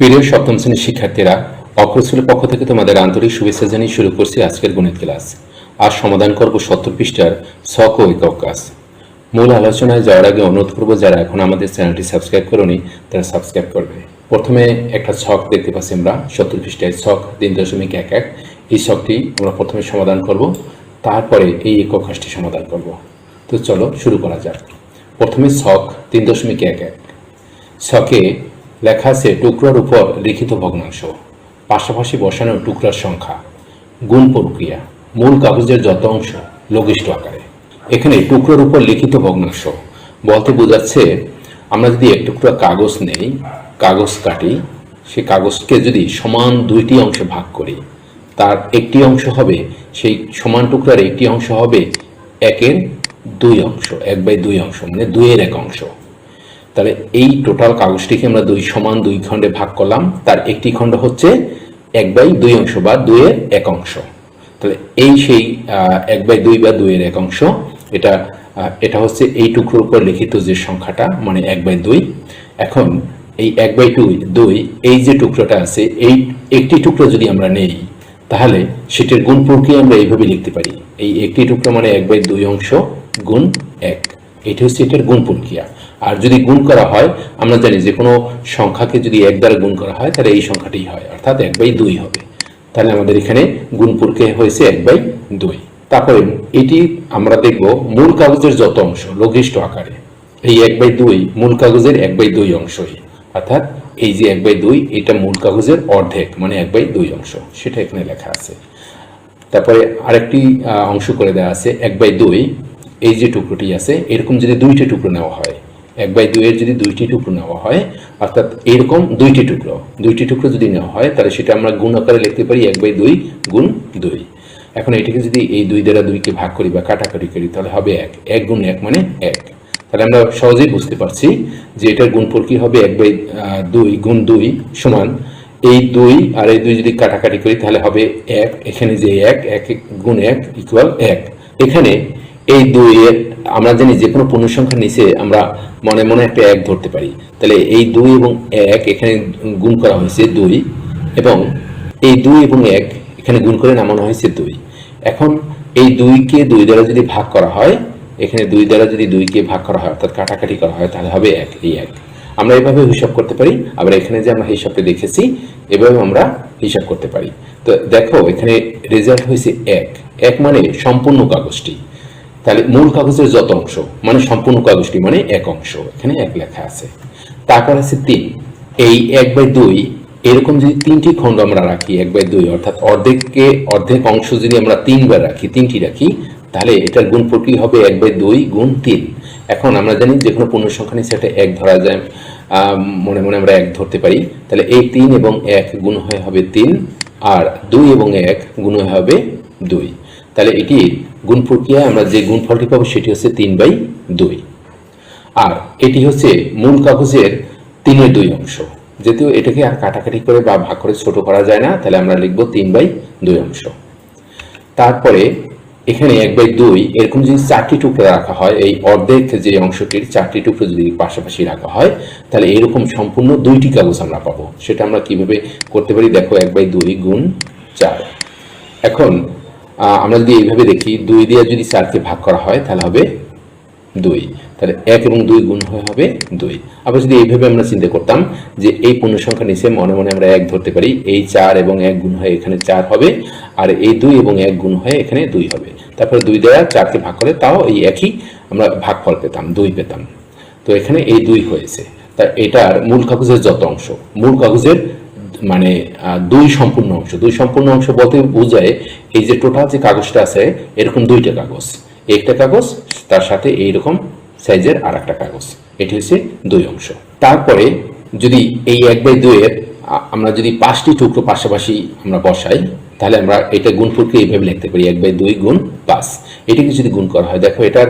প্রিয় সপ্তম শ্রেণির শিক্ষার্থীরা অপ্রচুরের পক্ষ থেকে তোমাদের আন্তরিক শুভেচ্ছা জানিয়ে শুরু করছি আজকের গণিত ক্লাস। আজ সমাধান করব সত্তর পৃষ্ঠার ছক ও একক কাজ মূল আলোচনায় যাওয়ার আগে অনুরোধ করব, যারা এখন আমাদের চ্যানেলটি সাবস্ক্রাইব করনি, তারা সাবস্ক্রাইব করবে। প্রথমে একটা ছক দেখতে পাচ্ছি আমরা, সত্তর পৃষ্ঠায় ছক তিন দশমিক এক এক। এই ছকটি আমরা প্রথমে সমাধান করব, তারপরে এই একক কাজটি সমাধান করব। তো চলো শুরু করা যাক। প্রথমে ছক তিন দশমিক এক এক। ছকে লেখা আছে টুকরার উপর লিখিত ভগ্নাংশ, পাশাপাশি বসানো টুকরার সংখ্যা, গুণ প্রক্রিয়া, মূল কাগজের যত অংশ, লঘিষ্ঠ আকারে। এখানে টুকরোর উপর লিখিত ভগ্নাংশ বলতে বোঝাচ্ছে, আমরা যদি এক টুকরা কাগজ নেই, কাগজ কাটি সেই কাগজকে যদি সমান দুইটি অংশে ভাগ করি, তার একটি অংশ হবে, সেই সমান টুকরার একটি অংশ হবে একের দুই অংশ, এক বাই দুই অংশ মানে দুইয়ের এক অংশ। তাহলে এই টোটাল কাগজটিকে আমরা দুই সমান দুই খণ্ডে ভাগ করলাম। তার একটি খণ্ড হচ্ছে এক বাই দুই অংশ বা দুইয়ের এক অংশ। তাহলে এই সেই এক বাই দুই বা দুইয়ের এক অংশ, এটা এটা হচ্ছে এই টুকরোর উপর লিখিত যে সংখ্যাটা মানে এক বাই দুই। এখন এই এক বাই দুই দুই, এই যে টুকরোটা আছে, এই একটি টুকরো যদি আমরা নেই, তাহলে সেটির গুণ প্রক্রিয়া আমরা এইভাবে লিখতে পারি। এই একটি টুকরো মানে এক বাই দুই অংশ গুণ এক। এটি হচ্ছে এটার গুণ প্রক্রিয়া। আর যদি গুণ করা হয়, আমরা জানি যে কোনো সংখ্যাকে যদি এক দ্বারা গুণ করা হয়, তাহলে এই সংখ্যাটি হয়, অর্থাৎ এক বাই দুই হবে। তাহলে আমাদের এখানে গুণপুরকে হয়েছে এক বাই দুই। তারপরে এটি আমরা দেখব মূল কাগজের যত অংশ, লঘিষ্ঠ আকারে। এই এক বাই দুই মূল কাগজের এক বাই দুই অংশই, অর্থাৎ এই যে এক বাই দুই, এটা মূল কাগজের অর্ধেক মানে এক বাই দুই অংশ, সেটা এখানে লেখা আছে। তারপরে আরেকটি অংশ করে দেওয়া আছে, এক বাই দুই, এই যে টুকরোটি আছে, এরকম যদি দুইটি টুকরো নেওয়া হয় এক বাই দুইয়ের যদি দুইটি টুকরো নেওয়া হয়, অর্থাৎ এরকম দুইটি টুকরো দুইটি টুকরো যদি নেওয়া হয়, তাহলে সেটা আমরা গুণ আকারে লিখতে পারি এক বাই দুই গুণ দুই। এখন এটাকে যদি এই দুই দ্বারা দুইকে ভাগ করি বা কাটাকাটি করি, তাহলে হবে এক। এক গুণ এক মানে এক। তাহলে আমরা সহজেই বুঝতে পারছি যে এটার গুণফল কি হবে এক বাই দুই গুণ দুই সমান এই দুই আর এই দুই যদি কাটাকাটি করি, তাহলে হবে এক। এখানে যে এক এক গুণ এক ইকুয়াল এক। এখানে এই দুই এর আমরা জানি যে কোনো পূর্ণ সংখ্যার নিচে আমরা মনে মনে একটা এক ধরতে পারি। তাহলে এই দুই এবং এক এখানে গুণ করা হয়েছে দুই এবং এই দুই এবং এক এখানে গুণ করে নামানো হয়েছে দুই। এখন এই দুইকে দুই দ্বারা যদি ভাগ করা হয়, এখানে দুই দ্বারা যদি দুইকে ভাগ করা হয়, অর্থাৎ কাটাকাটি করা হয়, তাহলে হবে এক, এই এক। আমরা এভাবে হিসাব করতে পারি, আবার এখানে যে আমরা হিসাবটা দেখেছি এভাবে আমরা হিসাব করতে পারি। তো দেখো, এখানে রেজাল্ট হয়েছে এক। এক মানে সম্পূর্ণ কাগজটি। তাহলে মূল কাগজের যত অংশ মানে সম্পূর্ণ কাগজটি মানে এক অংশ, এখানে এক লেখা আছে। তারপর আছে তিন। এই এক বাই দুই, এরকম যদি তিনটি খণ্ড আমরা রাখি, এক বাই দুই, অর্থাৎ অর্ধেককে, অর্ধেক অংশ যদি আমরা তিনবার রাখি, তিনটি রাখি, তাহলে এটার গুণ প্রক্রিয়া হবে এক বাই দুই গুণ তিন। এখন আমরা জানি যে কোনো পূর্ণ সংখ্যা নিচে একটা এক ধরা যায় মনে মনে আমরা এক ধরতে পারি। তাহলে এই তিন এবং এক গুণ হয়ে হবে তিন, আর দুই এবং এক গুণ হয়ে হবে দুই। তাহলে এটি গুণ প্রক্রিয়ায় আমরা যে গুণফলটি পাবো সেটি হচ্ছে তিন বাই দুই। আর এটি হচ্ছে মূল কাগজের তিনের দুই অংশ। যেহেতু এটাকে আর কাটাকাটি করে বা ভাগ করে ছোট করা যায় না, তাহলে আমরা লিখব তিন বাই দুই অংশ। তারপরে এখানে এক বাই দুই, এরকম যদি চারটি টুকরো রাখা হয়, এই অর্ধেক যে অংশটির চারটি টুকরো যদি পাশাপাশি রাখা হয়, তাহলে এরকম সম্পূর্ণ দুইটি কাগজ আমরা পাবো। সেটা আমরা কীভাবে করতে পারি? দেখো এক বাই দুই গুণ চার। এখন আমরা যদি এইভাবে দেখি, দুই দিয়ে যদি চারকে ভাগ করা হয়, তাহলে হবে দুই। তাহলে এক এবং দুই গুণ হয়ে হবে দুই। আবার যদি এইভাবে আমরা চিন্তা করতাম যে এই পূর্ণ সংখ্যা নিচে মনে মনে আমরা এক ধরতে পারি, এই চার এবং এক গুণ হয়ে এখানে চার হবে, আর এই দুই এবং এক গুণ হয়ে এখানে দুই হবে। তারপরে দুই দ্বারা চারকে ভাগ করে তাও এই একই আমরা ভাগফল পেতাম, দুই পেতাম। তো এখানে এই দুই হয়েছে। তা এটার মূল কাগজের যত অংশ, মূল কাগজের মানে দুই সম্পূর্ণ অংশ। দুই সম্পূর্ণ অংশ বলতে বোঝায় এই যে টোটাল যে কাগজটা আছে, এরকম দুইটা কাগজ। একটা কাগজ, তার সাথে এইরকম সাইজের আর একটা কাগজ। এটি হচ্ছে দুই অংশ। তারপরে যদি এই এক বাই দুইয়ের, আ- আমরা যদি পাঁচটি টুকরো পাশাপাশি আমরা বসাই, তাহলে আমরা এটা গুণ প্রক্রিয়া এইভাবে লিখতে পারি, এক বাই দুই গুণ পাঁচ। এটাকে যদি গুণ করা হয়, দেখো এটার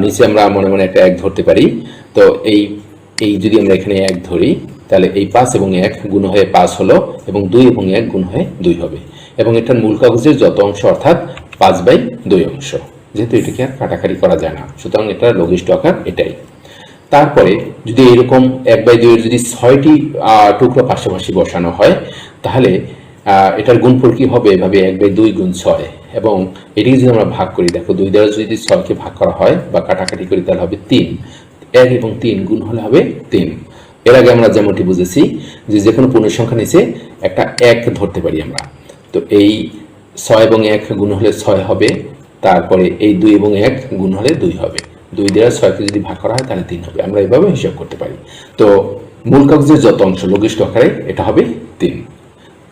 নিচে আমরা মনে মনে একটা এক ধরতে পারি। তো এই এই যদি আমরা এখানে এক ধরি তাহলে এই পাঁচ এবং এক গুণ হয়ে পাঁচ হলো এবং দুই এবং এক গুণ হয়ে দুই হবে। এবং এটার মূল কাগজের যত অংশ অর্থাৎ পাঁচ বাই দুই অংশ। যেহেতু এটাকে আর কাটাকাটি করা যায় না, সুতরাং এটা লঘিষ্ঠ আকার এটাই। তারপরে যদি এরকম এক বাই দুইয়ের যদি ছয়টি টুকরো পাশাপাশি বসানো হয়, তাহলে এটার গুণফল কি হবে? এভাবে এক বাই দুই গুণ ছয়। এবং এটিকে যদি আমরা ভাগ করি, দেখো দুই দ্বারা যদি ছয়কে ভাগ করা হয় বা কাটাকাটি করি, তাহলে হবে তিন। এক এবং তিন গুণ হলে হবে তিন। এর আগে আমরা যেমনটি বুঝেছি যে যে কোনো পূর্ণ সংখ্যা নিচে একটা এক ধরতে পারি আমরা। তো এই ছয় এবং এক গুণ হলে ছয় হবে, তারপরে এই দুই এবং এক গুণ হলে দুই হবে। দুই দ্বারা ছয়কে যদি ভাগ করা হয়, তাহলে তিন হবে। আমরা এভাবে হিসাব করতে পারি। তো মূল কাগজের যত অংশ, লঘিষ্ঠ আকারে এটা হবে তিন।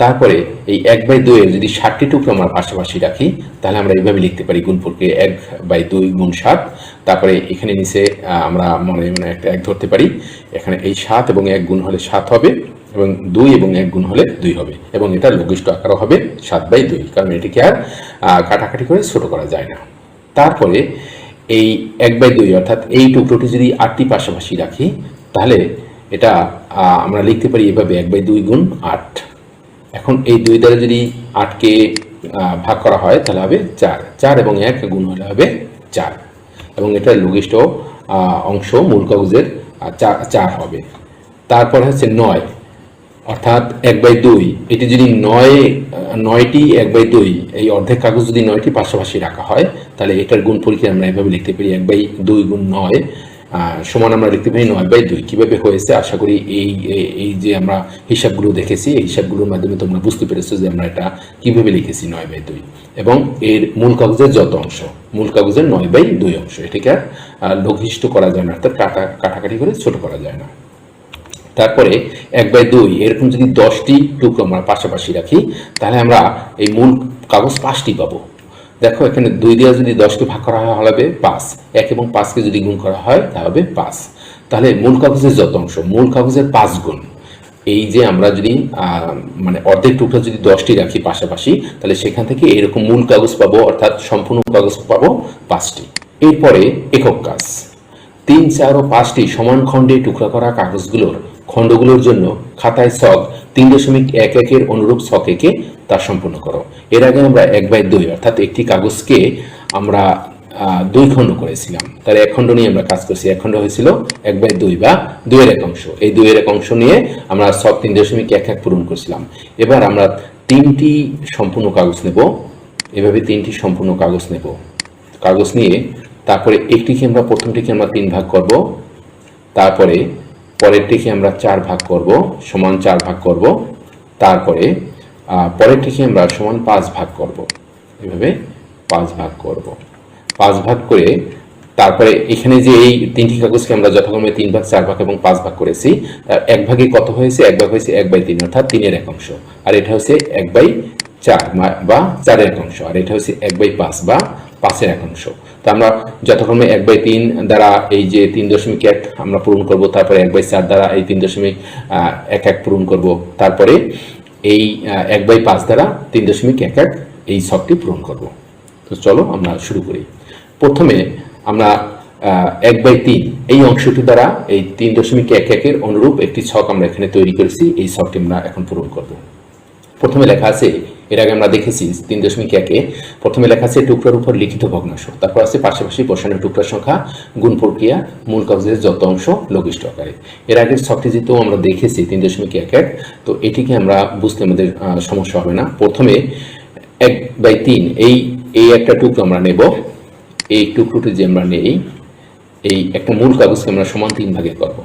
তারপরে এই এক বাই দুইয়ের যদি ষাটটি টুকরো আমরা পাশাপাশি রাখি, তাহলে আমরা এইভাবে লিখতে পারি গুণফলকে এক বাই দুই গুণ সাত তারপরে এখানে নিচে আমরা মনে মনে একটা এক ধরতে পারি। এখানে এই সাত এবং এক গুণ হলে সাত হবে এবং দুই এবং এক গুণ হলে দুই হবে এবং এটা লঘিষ্ঠ আকারও হবে সাত বাই দুই, কারণ এটিকে আর কাটাকাটি করে ছোট করা যায় না। তারপরে এই এক বাই দুই, অর্থাৎ এই টুকরোটি যদি আটটি পাশাপাশি রাখি, তাহলে এটা আমরা লিখতে পারি এভাবে এক বাই দুই গুণ আট। এখন এই দুই দ্বারা যদি আটকে ভাগ করা হয়, তাহলে হবে চার। চার এবং এক গুণ হলে হবে চার। এবং এটা লঘিষ্ঠ অংশ মূল কাগজের চার হবে। তারপর হচ্ছে নয়। অর্থাৎ এক বাই দুই। এটি যদি নয়, নয়টি এক বাই দুই, এই অর্ধেক কাগজ যদি নয়টি পাশাপাশি রাখা হয়, তাহলে এটার গুণ পরীক্ষা আমরা এভাবে লিখতে পারি? এক বাই দুই গুণ নয় সমান আমরা লিখতে পারি নয় বাই দুই। কীভাবে হয়েছে? আশা করি এই- এই যে আমরা হিসাবগুলো দেখেছি, এই হিসাবগুলোর মাধ্যমে তোমরা বুঝতে পেরেছ যে আমরা এটা কীভাবে লিখেছি নয় বাই দুই। এবং এর মূল কাগজের যত অংশ, মূল কাগজের নয় বাই দুই অংশ, এটাকে আর লঘিষ্ঠ করা যায় না, অর্থাৎ কাটা, কাটাকাটি করে ছোট করা যায় না। তারপরে এক বাই দুই, এরকম যদি দশটি টুকরো আমরা পাশাপাশি রাখি, তাহলে আমরা এই মূল কাগজ পাঁচটি পাবো। দেখো, এখানে দুই দিয়ে যদি দশকে ভাগ করা হয় হবে পাঁচ। এক এবং পাঁচকে যদি গুণ করা হয়, তাহলে হবে পাঁচ। তাহলে মূল কাগজের যত অংশ, মূল কাগজের পাঁচ গুণ। এই যে আমরা যদি মানে অর্ধেক টুকরো যদি দশটি রাখি পাশাপাশি, তাহলে সেখান থেকে এরকম মূল কাগজ পাবো, অর্থাৎ সম্পূর্ণ কাগজ পাবো পাঁচটি। এরপরে একক কাজ। তিন, চার ও পাঁচটি সমান খণ্ডে টুকরা করা কাগজগুলোর খণ্ডগুলোর জন্য খাতায় ছক তিন দশমিক এক একের অনুরূপ ছক একে তা সম্পূর্ণ করো। এর আগে আমরা এক বাই দুই, অর্থাৎ একটি কাগজকে আমরা দুই খণ্ড করেছিলাম। তার এক খণ্ড নিয়ে আমরা কাজ করছি। এক খণ্ড হয়েছিল এক বাই দুই বা দুইয়ের এক অংশ। এই দুইয়ের এক অংশ নিয়ে আমরা ছক তিন দশমিক এক এক পূরণ করছিলাম। এবার আমরা তিনটি সম্পূর্ণ কাগজ নেব। এভাবে তিনটি সম্পূর্ণ কাগজ নেব। কাগজ নিয়ে তারপরে একটিকে আমরা প্রথমটিকে আমরা তিন ভাগ করব। তারপরে পরেরটিকে আমরা চার ভাগ করব, সমান চার ভাগ করব। তারপরে পরেরটিকে আমরা সমান পাঁচ ভাগ করব। এভাবে পাঁচ ভাগ করব। পাঁচ ভাগ করে তারপরে এখানে যে এই তিনটি কাগজকে আমরা যথাক্রমে তিন ভাগ, চার ভাগ এবং পাঁচ ভাগ করেছি এক ভাগে কত হয়েছে? এক ভাগ হয়েছে এক বাই তিন, অর্থাৎ তিনের এক অংশ। আর এটা হচ্ছে এক বাই চার বা চারের এক অংশ। আর এটা হচ্ছে এক বাই পাঁচ বা পাঁচের এক অংশ। তো আমরা যথাক্রমে এক বাই তিন দ্বারা এই যে তিন দশমিক এক আমরা পূরণ করব, তারপরে এক বাই চার দ্বারা এই তিন দশমিক এক এক পূরণ করব। তারপরে এই এক বাই পাঁচ দ্বারা তিন দশমিক এক এক এই ছকটি পূরণ করব। তো চলো আমরা শুরু করি। প্রথমে আমরা এক বাই তিন, এই অংশটি দ্বারা এই তিন দশমিক এক একের অনুরূপ একটি ছক আমরা এখানে তৈরি করেছি, এই ছকটি আমরা এখন পূরণ করব। প্রথমে লেখা আছে, এর আগে আমরা দেখেছি তিন দশমিক একে, প্রথমে লেখা আছে টুকরার উপর লিখিত ভগ্নাংশ, তারপর আছে পাশাপাশি বসানো টুকরার সংখ্যা, গুণ প্রক্রিয়া, মূল কাগজের যত অংশ, লঘিষ্ঠ আকারে। এর আগের ছকটি যেহেতু আমরা দেখেছি তিন দশমিক এক এক, তো এটিকে আমরা বুঝতে আমাদের সমস্যা হবে না। প্রথমে এক বাই তিন, এই এই একটা টুকরো আমরা নেব। এই টুকরোটি যে আমরা নেই, এই একটা মূল কাগজকে আমরা সমান তিন ভাগে করব।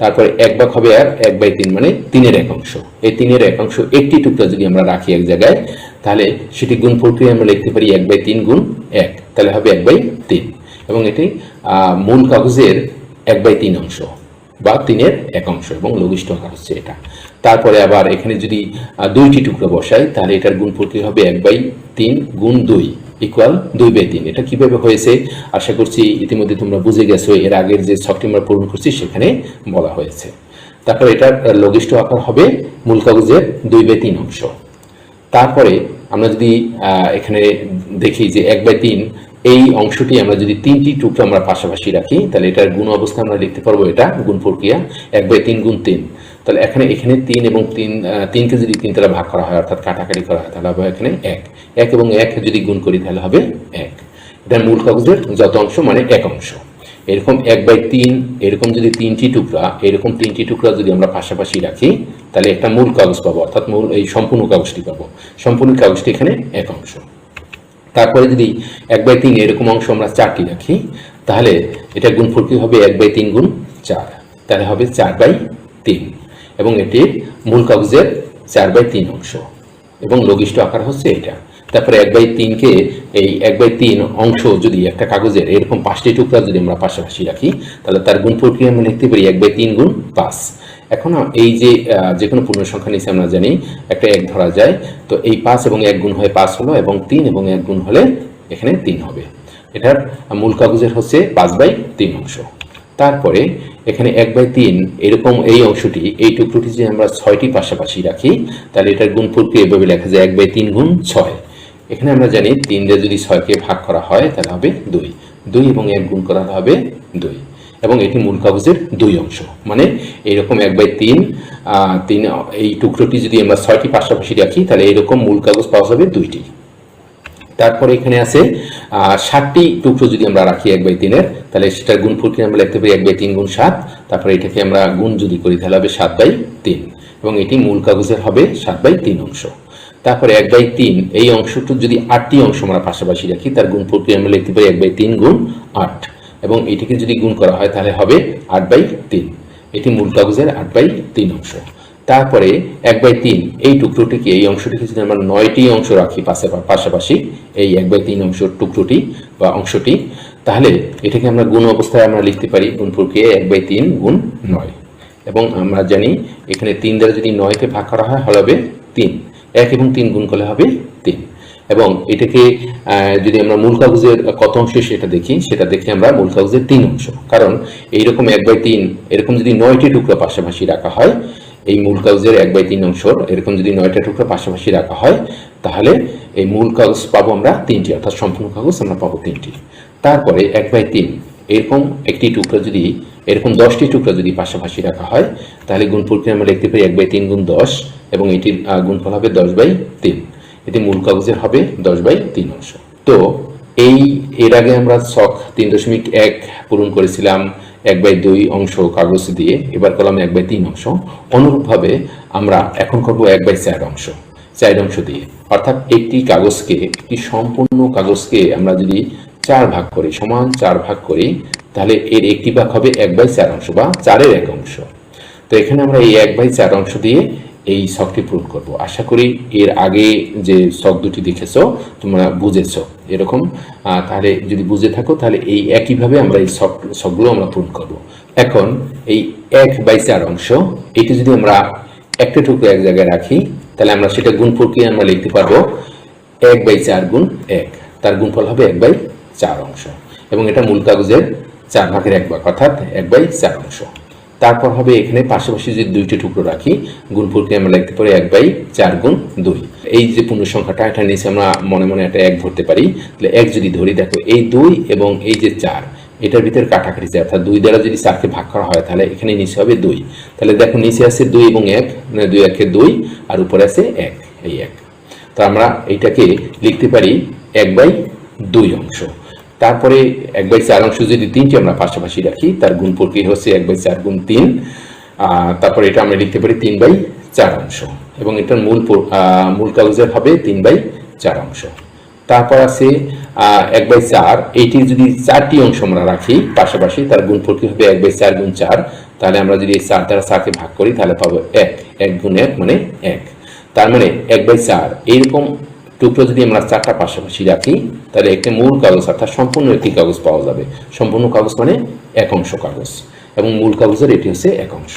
তারপরে এক ভাগ হবে আর এক বাই তিন মানে তিনের এক অংশ। এই তিনের এক অংশ একটি টুকরা যদি আমরা রাখি এক জায়গায়, তাহলে সেটি গুণ প্রক্রিয়া আমরা লিখতে পারি এক বাই তিন গুণ এক, তাহলে হবে এক বাই তিন। এবং এটি মূল কাগজের এক বাই তিন অংশ বা তিনের এক অংশ এবং লঘিষ্ঠ আকার হচ্ছে এটা। তারপরে আবার এখানে যদি দুইটি টুকরো বসাই, তাহলে এটার গুণ প্রক্রিয়া হবে এক বাই তিন গুণ দুই। ইকুয়াল দুই বাই তিন। এটা কীভাবে হয়েছে? আশা করছি ইতিমধ্যে তোমরা বুঝে গেছো এর আগের যে ছকটি আমরা পূরণ করছি সেখানে বলা হয়েছে। তারপর আহ, লঘিষ্ঠ আকার হবে মূল কাগজের দুই বাই তিন অংশ। তারপরে আমরা যদি এখানে দেখি যে এক বাই তিন এই অংশটি আমরা যদি তিনটি টুকরো আমরা পাশাপাশি রাখি তাহলে এটার গুণ অবস্থা আমরা লিখতে পারব এটা গুণ প্রক্রিয়া এক বাই তিন গুণ তিন। তাহলে এখানে এখানে তিন এবং তিন তিনকে যদি তিন দ্বারা ভাগ করা হয়, অর্থাৎ কাটাকাটি করা হয়, তাহলে হবে এখানে এক। এক এবং এক যদি গুণ করি, তাহলে হবে এক। এটার মূল কাগজের যত অংশ মানে এক অংশ। এরকম এক বাই তিন, এরকম যদি তিনটি টুকরা, এরকম তিনটি টুকরা যদি আমরা পাশাপাশি রাখি, তাহলে একটা মূল কাগজ পাবো, অর্থাৎ মূল, এই সম্পূর্ণ কাগজটি পাবো। সম্পূর্ণ কাগজটি এখানে এক অংশ। তারপরে যদি এক বাই তিন এরকম অংশ আমরা চারটি রাখি, তাহলে এটা গুণফল কি হবে? এক বাই তিন গুণ চার। তাহলে হবে চার বাই তিন। এবং এটির মূল কাগজের চার বাই তিন অংশ। এবং লঘিষ্ঠ আকার হচ্ছে এটা। তারপরে এক বাই তিনকে এই এক বাই তিন অংশ যদি একটা কাগজের এরকম পাঁচটি টুকরা যদি আমরা পাশাপাশি রাখি, তাহলে তার গুণ প্রক্রিয়া আমরা লিখতে পারি এক বাই তিন গুণ পাঁচ। এখন এই যে যে কোনো পূর্ণ সংখ্যা নিচে আমরা জানি, একটা এক ধরা যায়, তো এই পাঁচ এবং এক গুণ হয়ে পাঁচ হলো এবং তিন এবং এক গুণ হলে এখানে তিন হবে। এটার মূল কাগজের হচ্ছে পাঁচ বাই তিন অংশ। তারপরে এখানে এক বাই তিন, এরকম এই অংশটি, এই টুকরোটি যদি আমরা ছয়টি পাশাপাশি রাখি, তাহলে এটার গুণ প্রক্রিয়া এভাবে লেখা যায়? এক বাই তিন গুণ ছয়। এখানে আমরা জানি তিন দিয়ে যদি ছয়কে ভাগ করা হয়, তাহলে হবে দুই। দুই এবং এক গুণ করা হবে দুই। এবং এটি মূল কাগজের দুই অংশ। মানে এইরকম এক বাই তিন তিন, এই টুকরোটি যদি আমরা ছয়টি পাশাপাশি রাখি, তাহলে এরকম মূল কাগজ পাওয়া যাবে দুইটি। তারপরে এখানে আছে ষাটটি টুকরো যদি আমরা রাখি এক বাই তিনের, তাহলে সেটার গুণ প্রক্রিয়া আমরা লিখতে পারি? এক বাই তিন গুণ সাত, তারপরে এটাকে আমরা গুণ যদি করি, তাহলে হবে সাত বাই তিন। এবং এটি মূল কাগজের হবে সাত বাই তিন অংশ। তারপরে এক বাই তিন, এই অংশটু যদি আটটি অংশ আমরা পাশাপাশি রাখি, তার গুণ প্রক্রিয়া আমরা লিখতে পারি? এক বাই তিন গুণ আট। এবং এটিকে যদি গুণ করা হয়, তাহলে হবে আট বাই তিন। এটি মূল কাগজের আট বাই তিন অংশ। তারপরে এক বাই তিন, এই টুকরোটিকে এই অংশটিকে যদি আমরা নয়টি অংশ রাখি পাশে পাশাপাশি, এই এক বাই তিন অংশ টুকরোটি বা অংশটি, তাহলে এটাকে আমরা গুণ অবস্থায় আমরা লিখতে পারি গুণ প্রক্রিয়ায় এক বাই তিন গুণ নয়। এবং আমরা জানি এখানে তিন দ্বারা যদি নয়কে ভাগ করা হয় হবে তিন। এক এবং তিন গুণ করলে হবে তিন। এবং এটাকে যদি আমরা মূল কাগজের কত অংশ সেটা দেখি, সেটা দেখে আমরা মূল কাগজের তিন অংশ। কারণ এইরকম এক বাই তিন, এরকম যদি নয়টি টুকরো পাশাপাশি রাখা হয় এই মূল কাগজের এক বাই তিন অংশ, এরকম যদি নয়টা টুকরো পাশাপাশি রাখা হয়, তাহলে এই মূল কাগজ পাবো আমরা তিনটি, অর্থাৎ সম্পূর্ণ কাগজ আমরা পাবো তিনটি। তারপরে এক বাই তিন, এরকম একটি টুকরো যদি, এরকম দশটি টুকরো যদি পাশাপাশি রাখা হয়, তাহলে গুণ আমরা লিখতে পারি এক বাই তিন গুণ দশ, এবং এটির গুণফল হবে দশ বাই তিন। এটি মূল কাগজের হবে দশ বাই তিন অংশ। তো, এই, এর আগে আমরা ছক তিন দশমিক এক পূরণ করেছিলাম এক বাই দুই অংশ কাগজ দিয়ে, এবার করলাম এক বাই তিন অংশ। অনুরূপভাবে আমরা এখন করব এক বাই চার অংশ চার অংশ দিয়ে। অর্থাৎ একটি কাগজকে, একটি সম্পূর্ণ কাগজকে আমরা যদি চার ভাগ করি, সমান চার ভাগ করি, তাহলে এর একটি ভাগ হবে এক বাই চার অংশ বা চারের এক অংশ। তো এখানে আমরা এই এক বাই চার অংশ দিয়ে এই শখটি পূরণ করব। আশা করি এর আগে যে শখ দুটি দেখেছ, তোমরা বুঝেছ এরকম। তাহলে যদি বুঝে থাকো, তাহলে এই একইভাবে আমরা এই শখ, শখগুলো আমরা পূরণ করব। এখন এই এক বাই চার অংশ, এটি যদি আমরা একটা এক জায়গায় রাখি, তাহলে আমরা সেটা গুণ প্রক্রিয়া আমরা লিখতে পারব? এক বাই চার গুণ এক। তার গুণফল হবে এক বাই চার অংশ। এবং এটা মূল কাগজের চার ভাগের এক ভাগ, অর্থাৎ এক বাই চার অংশ। তারপর হবে এখানে পাশাপাশি যদি দুইটি টুকরো রাখি গুণ আমরা লিখতে পারি এক বাই চার গুণ দুই। এই যে পূর্ণ সংখ্যাটা এটা নিচে আমরা মনে মনে একটা এক ধরতে পারি। তাহলে এক যদি ধরি, দেখো, এই দুই এবং এই যে চার, এটার ভিতরে কাটাকাটি যায়। অর্থাৎ দুই দ্বারা যদি চারকে ভাগ করা হয়, তাহলে এখানে নিচে হবে দুই। তাহলে দেখো, নিচে আছে দুই এবং এক মানে দুই একে দুই, আর উপরে আছে এক, এই এক। তো আমরা এইটাকে লিখতে পারি এক বাই দুই অংশ। তারপরে এক বাই চার অংশ যদি তিনটি আমরা পাশাপাশি রাখি, তার গুণ প্রক্রিয়া হচ্ছে এক বাই চার গুণ তিন তারপরে এটা আমরা লিখতে পারি তিন বাই চার অংশ। এবং এটার মূল মূল কাগজের হবে তিন বাই চার অংশ। তারপর আছে এক বাই চার, এইটির যদি চারটি অংশ আমরা রাখি পাশাপাশি, তার গুণ প্রক্রিয়া হবে এক বাই চার গুণ চার, তাহলে আমরা যদি এই চার দ্বারা চারকে ভাগ করি, তাহলে পাবো এক এক গুণ এক মানে এক। তার মানে এক বাই চার, এইরকম টুকরো যদি আমরা চারটা পাশাপাশি রাখি, তাহলে একটি মূল কাগজ অর্থাৎ সম্পূর্ণ একটি কাগজ পাওয়া যাবে। সম্পূর্ণ কাগজ মানে এক অংশ কাগজ এবং মূল কাগজের এটি হচ্ছে এক অংশ।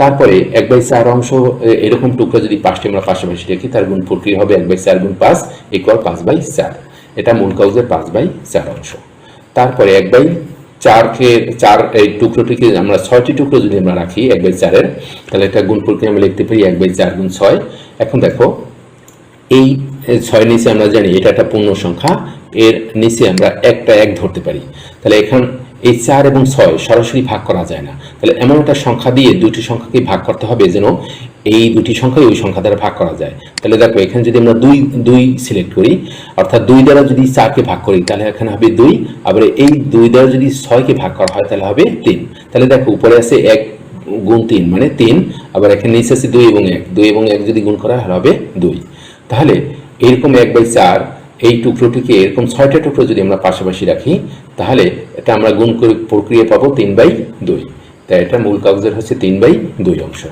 তারপরে এক বাই চার অংশ এরকম টুকরো যদি পাঁচটি আমরা পাশাপাশি রাখি, তার গুণ প্রক্রিয়া হবে এক বাই চার গুণ পাঁচ ইকুয়াল পাঁচ বাই চার। এটা মূল কাগজের পাঁচ বাই চার অংশ। তারপরে এক বাই চারকে, চার এই টুকরোটিকে আমরা ছয়টি টুকরো যদি আমরা রাখি, এক বাই চারের, তাহলে এটা গুণ প্রক্রিয়া আমরা লিখতে পারি এক বাই চার গুণ ছয়। এখন দেখো, এই ছয় নিচে আমরা জানি এটা একটা পূর্ণ সংখ্যা, এর নিচে আমরা একটা এক ধরতে পারি। তাহলে এখন এই চার এবং ছয় সরাসরি ভাগ করা যায় না। তাহলে এমন একটা সংখ্যা দিয়ে দুটি সংখ্যাকে ভাগ করতে হবে যেন এই দুটি সংখ্যাই ওই সংখ্যা দ্বারা ভাগ করা যায়। তাহলে দেখো, এখানে যদি আমরা দুই দুই সিলেক্ট করি, অর্থাৎ দুই দ্বারা যদি চারকে ভাগ করি, তাহলে এখানে হবে দুই, আবার এই দুই দ্বারা যদি ছয়কে ভাগ করা হয়, তাহলে হবে তিন। তাহলে দেখো, উপরে আছে এক গুণ তিন মানে তিন, আবার এখানে নিচে আছে দুই এবং এক। দুই এবং এক যদি গুণ করা হয় হবে দুই। তাহলে এরকম এক বাই চার এই টুকরোটিকে, এরকম ছয়টা টুকরো যদি আমরা পাশাপাশি রাখি, তাহলে এটা আমরা গুণ করে প্রক্রিয়া পাবো তিন বাই দুই। তাই এটা মূল কাগজের হচ্ছে তিন বাই দুই অংশ।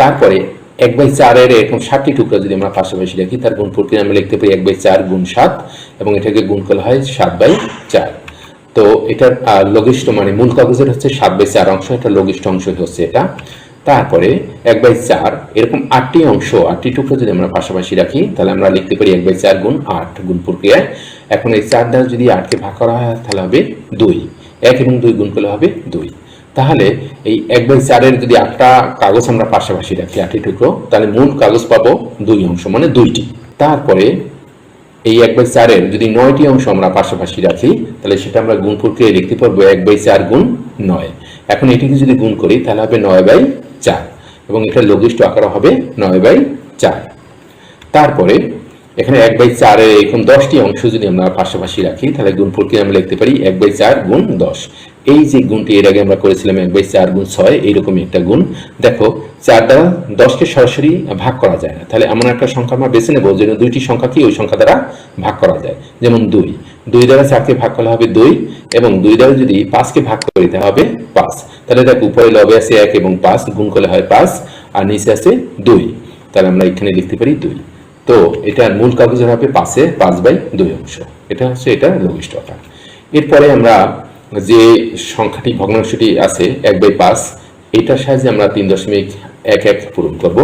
তারপরে এক বাই চারের এরকম ষাটটি টুকরা যদি আমরা পাশাপাশি রাখি, তার গুণ প্রক্রিয়া আমরা লিখতে পারি এক বাই চার গুণ সাত, এবং এটাকে গুণ করা হয় সাত বাই চার। তো এটার লঘিষ্ঠ মানে মূল কাগজের হচ্ছে সাত বাই চার অংশ, এটা লঘিষ্ঠ অংশ হচ্ছে এটা। তারপরে এক বাই চার, এরকম আটটি অংশ, আটটি টুকরো যদি আমরা পাশাপাশি রাখি, তাহলে আমরা লিখতে পারি এক বাই চার গুণ আট, গুণ প্রক্রিয়ায় এখন এই চার দ্বারা যদি আটকে ভাগ করা হয়, তাহলে হবে দুই। এক এবং দুই গুণ করলে হবে দুই। তাহলে এই এক বাই চারের যদি আটটা কাগজ আমরা পাশাপাশি রাখি, আটটি টুকরো, তাহলে মূল কাগজ পাবো দুই অংশ মানে দুইটি। তারপরে এই এক বাই চারের যদি নয়টি অংশ আমরা পাশাপাশি রাখি, তাহলে সেটা আমরা গুণ প্রক্রিয়ায় লিখতে পারব এক বাই চার গুণ নয়। এখন এটিকে যদি গুণ করি, তাহলে হবে নয় বাই চার এবং এটার লঘিষ্ঠ আকার হবে নয় বাই চার। তারপরে এখানে এক বাই চারের এরকম দশটি অংশ যদি আমরা পাশাপাশি রাখি, তাহলে গুণ প্রক্রিয়া আমরা লিখতে পারি? এক বাই চার গুণ দশ। এই যে গুণটি এর আগে আমরা করেছিলাম এক বাই চার গুণ ছয়, এইরকমই একটা গুণ। দেখো, চার দ্বারা দশকে সরাসরি ভাগ করা যায় না। তাহলে এমন একটা সংখ্যা আমরা বেছে নেব যেন দুইটি সংখ্যা কি? ওই সংখ্যা দ্বারা ভাগ করা যায়। যেমন দুই। দুই দ্বারা চারকে ভাগ করলে হবে দুই এবং দুই দ্বারা যদি পাঁচকে ভাগ করে দিতে হবে পাঁচ। তাহলে দেখ উপরে লবে আছে এক এবং পাঁচ, গুণ করলে হয় পাঁচ, আর নিচে আছে দুই। তাহলে আমরা এখানে লিখতে পারি দুই। তো এটার মূল কাগজের হবে পাশে পাঁচ বাই দুই অংশ। এটা হচ্ছে এটা লঘিষ্ঠ আকার এরপরে আমরা যে সংখ্যাটি, ভগ্নাংশটি আছে, এক বাই পাঁচ, এটার সাহায্যে আমরা তিন দশমিক এক এক পূরণ করব।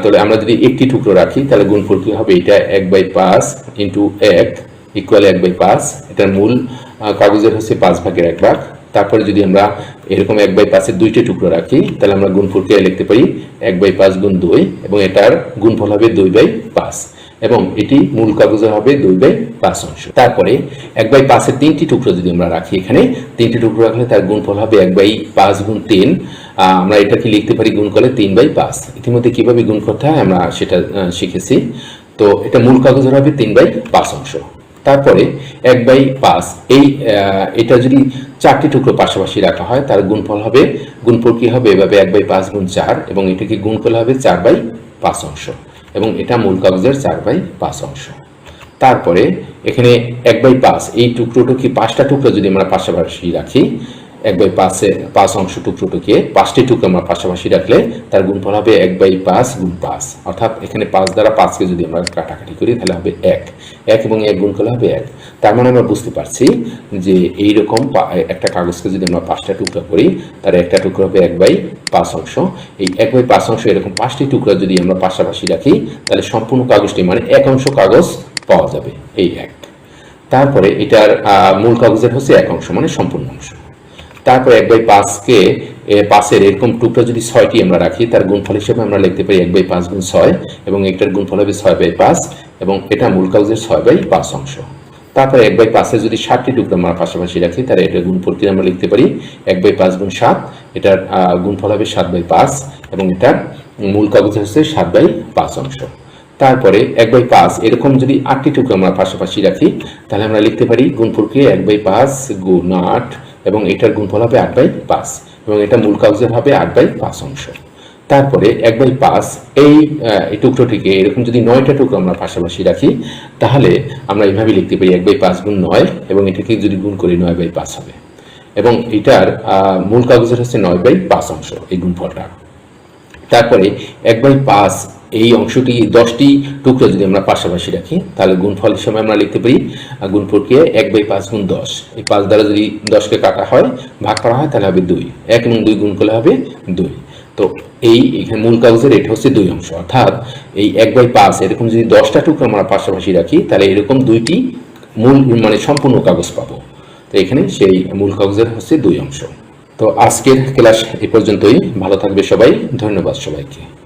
তাহলে আমরা যদি একটি টুকরো রাখি, তাহলে গুণফল কি হবে? এটা এক বাই পাঁচ ইন্টু এক ইকুয়াল এক বাই পাঁচ, এটার মূল কাগজের হচ্ছে পাঁচ ভাগের এক ভাগ। তারপরে যদি আমরা এরকম এক বাই পাঁচের দুইটি টুকরো রাখি, তাহলে আমরা গুণ প্রক্রিয়া লিখতে পারি এক বাই পাঁচ গুণ দুই, এবং এটার গুণফল হবে দুই বাই পাঁচ। এবং এটি মূল কাগজের হবে দুই বাই পাঁচ অংশ। তারপরে এক বাই পাঁচের তিনটি টুকরো যদি আমরা রাখি এখানে, তিনটি টুকরো রাখলে তার গুণফল হবে এক বাই পাঁচ গুণ তিন। আমরা এটাকে লিখতে পারি গুণ করলে তিন বাই পাঁচ। ইতিমধ্যে কীভাবে গুণ করতে হয় আমরা সেটা শিখেছি। তো এটা মূল কাগজের হবে তিন বাই পাঁচ অংশ। তারপরে এক বাই পাঁচ। এই এটা যদি চারটি টুকরো পাশাপাশি রাখা হয়, তার গুণফল হবে, গুণফল কি হবে? এভাবে এক বাই পাঁচ গুণ চার এবং এটাকে গুণ করলে হবে চার বাই পাঁচ অংশ এবং এটা মূল কাগজের চার বাই পাঁচ অংশ। তারপরে এখানে এক বাই পাঁচ, এই টুকরোটুকি পাঁচটা টুকরো যদি আমরা পাশাপাশি রাখি এক বাই পাঁচে, পাঁচ অংশ টুকরো টুকিয়ে পাঁচটি টুকরো আমরা পাশাপাশি রাখলে তার গুণফল হবে এক বাই পাঁচ গুণ পাঁচ। অর্থাৎ এখানে পাঁচ দ্বারা পাঁচকে যদি আমরা কাটাকাটি করি, তাহলে হবে এক। এক এবং এক গুণ করলে হবে এক। তার মানে আমরা বুঝতে পারছি যে এইরকম পা- একটা কাগজকে যদি আমরা পাঁচটা টুকরো করি তার একটা টুকরো হবে এক বাই পাঁচ অংশ। এই এক বাই পাঁচ অংশ এরকম পাঁচটি টুকরো যদি আমরা পাশাপাশি রাখি, তাহলে সম্পূর্ণ কাগজটি মানে এক অংশ কাগজ পাওয়া যাবে, এই এক। তারপরে এটার মূল কাগজের হচ্ছে এক অংশ মানে সম্পূর্ণ অংশ। তারপর এক বাই পাঁচকে পাঁচের এরকম টুকরা যদি ছয়টি আমরা রাখি, তার গুণফল হিসেবে আমরা লিখতে পারি এক বাই পাঁচ গুণ ছয় এবং এটার গুণফল হবে ছয় বাই পাঁচ এবং এটা মূল কাগজের ছয় বাই পাঁচ অংশ। তারপরে এক বাই পাঁচে যদি ষাটটি টুকরো আমরা পাশাপাশি রাখি, তাহলে এটার গুণফল কি আমরা লিখতে পারি? এক বাই পাঁচ গুণ সাত, এটার গুণফল হবে সাত বাই পাঁচ এবং এটার মূল কাগজের হচ্ছে সাত বাই পাঁচ অংশ। তারপরে এক বাই পাঁচ, এরকম যদি আটটি টুকরো আমরা পাশাপাশি রাখি, তাহলে আমরা লিখতে পারি গুণফলকে এক বাই পাঁচ গুণ আট এবং এটার গুণফল হবে আট বাই পাঁচ এবং এটা মূল কাগজের হবে আট বাই পাঁচ অংশ। তারপরে এক বাই পাঁচ, এই টুকরোটিকে এরকম যদি নয়টা টুকরো আমরা পাশাপাশি রাখি, তাহলে আমরা এইভাবে লিখতে পারি এক বাই পাঁচ গুণ নয় এবং এটাকে যদি গুণ করি নয় বাই পাঁচ হবে। এবং এটার মূল কাগজের হচ্ছে নয় বাই পাঁচ অংশ এই গুণফলটা। তারপরে এক বাই পাঁচ এই অংশটি দশটি টুকরো যদি আমরা পাশাপাশি রাখি, তাহলে গুণফল হিসেবে আমরা লিখতে পারি গুণ প্রক্রিয়ায় এক বাই পাঁচ গুণ দশ। এই পাঁচ দ্বারা যদি দশকে কাটা হয়, ভাগ করা হয়, তাহলে হবে দুই। এক এবং দুই গুণ করলে হবে দুই। তো এই এখানে মূল কাগজের এটা হচ্ছে দুই অংশ। অর্থাৎ এই এক বাই পাঁচ, এরকম যদি দশটা টুকরো আমরা পাশাপাশি রাখি, তাহলে এরকম দুইটি মূল মানে সম্পূর্ণ কাগজ পাবো। তো এখানে সেই মূল কাগজের হচ্ছে দুই অংশ। তো আজকের ক্লাস এ পর্যন্তই। ভালো থাকবে সবাই। ধন্যবাদ সবাইকে।